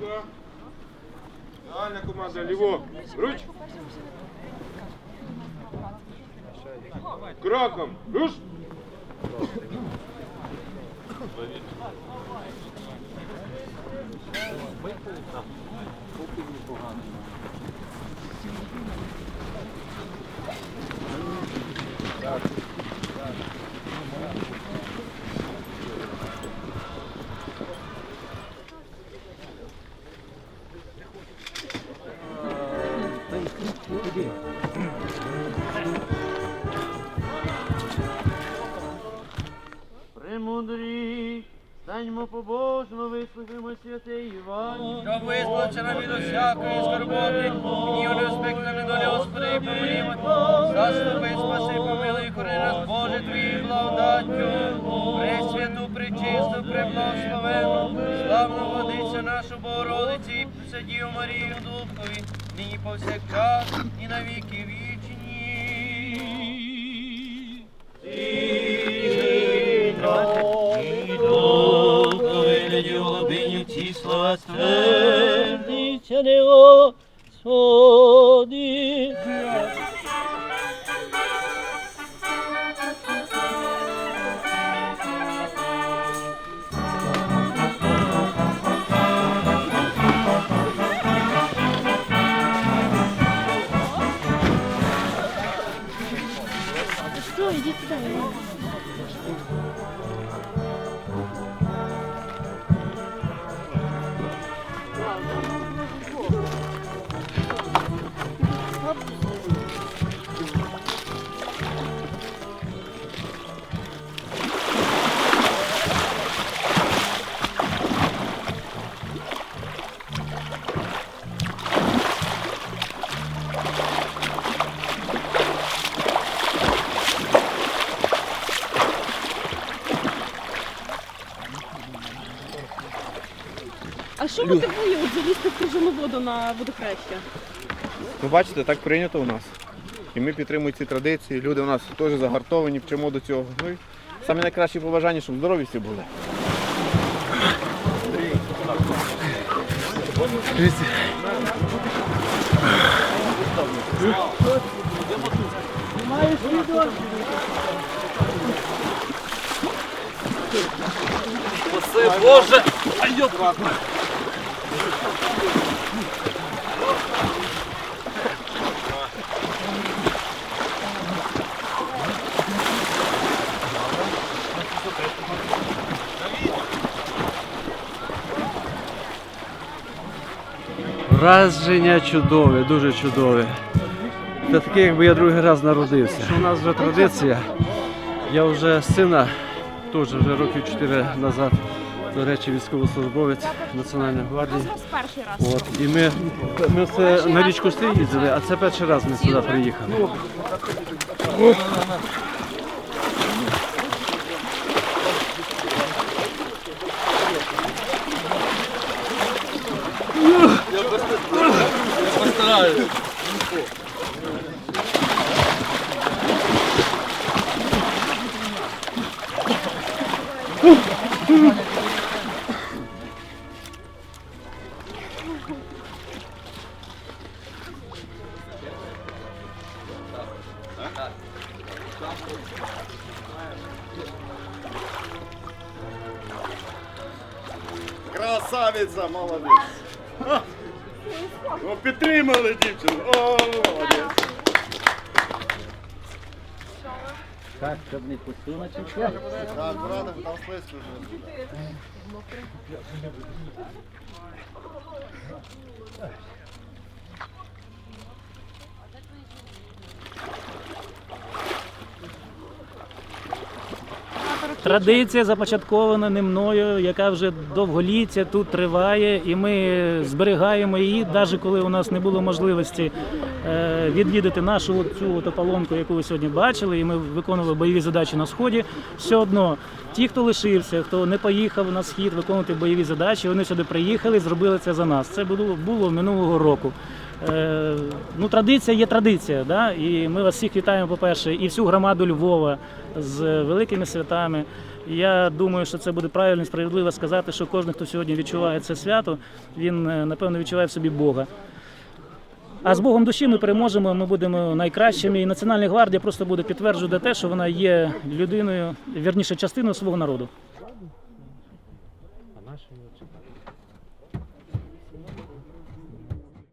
Рука. Дальня команда, ліво. Руч. Кроком. Руш. Виповідь. Поки непогано. Премудрі, станьмо побожно, вислухаймо святе Іван. Щоб нам від усякої скорботи, гнів неспекли недолі, Господи, помилуй. Заступи, спаси, помилуй, кори нас, Боже, Твоєю благодаттю. Пресвяту, пречисту, преблагословенну, славну водицю нашу Богородиці, і Марію Духові, нині повсякчас і на віки вічні. Ці А що мотивує от залізти в крижану воду на водохреща? Ну, бачите, так прийнято у нас. І ми підтримуємо ці традиції. Люди у нас теж загартовані, вчимо до цього. Ну і самі найкращі побажання, щоб здорові всі були. Враження чудове, дуже чудове. Це таке, якби я другий раз народився. У нас вже традиція. Я вже сина, теж вже років 4 назад, до речі, військовослужбовець Національної гвардії. Перший раз. От, і ми, ми все на річку Стрий їздили, а це перший раз ми сюди приїхали. Красавиця, молодець! Ну, підтримали дівчину. О, молодець. Так, щоб не посунути. Так, брата, там слизько вже. Thank you. Традиція започаткована не мною, яка вже довголіття тут триває, і ми зберігаємо її, навіть коли у нас не було можливості е, відвідати нашу цю от ополонку, яку ви сьогодні бачили, і ми виконували бойові задачі на сході. Все одно ті, хто лишився, хто не поїхав на схід виконувати бойові задачі, вони сюди приїхали, зробили це за нас. Це було було минулого року. Е, ну, традиція є традиція, да? і ми вас всіх вітаємо, по-перше, і всю громаду Львова з великими святами. Я думаю, що це буде правильно і справедливо сказати, що кожен, хто сьогодні відчуває це свято, він е, напевно відчуває в собі Бога. А з Богом душі ми переможемо, ми будемо найкращими. І Національна гвардія просто буде підтверджувати те, що вона є людиною, вірніше частиною свого народу.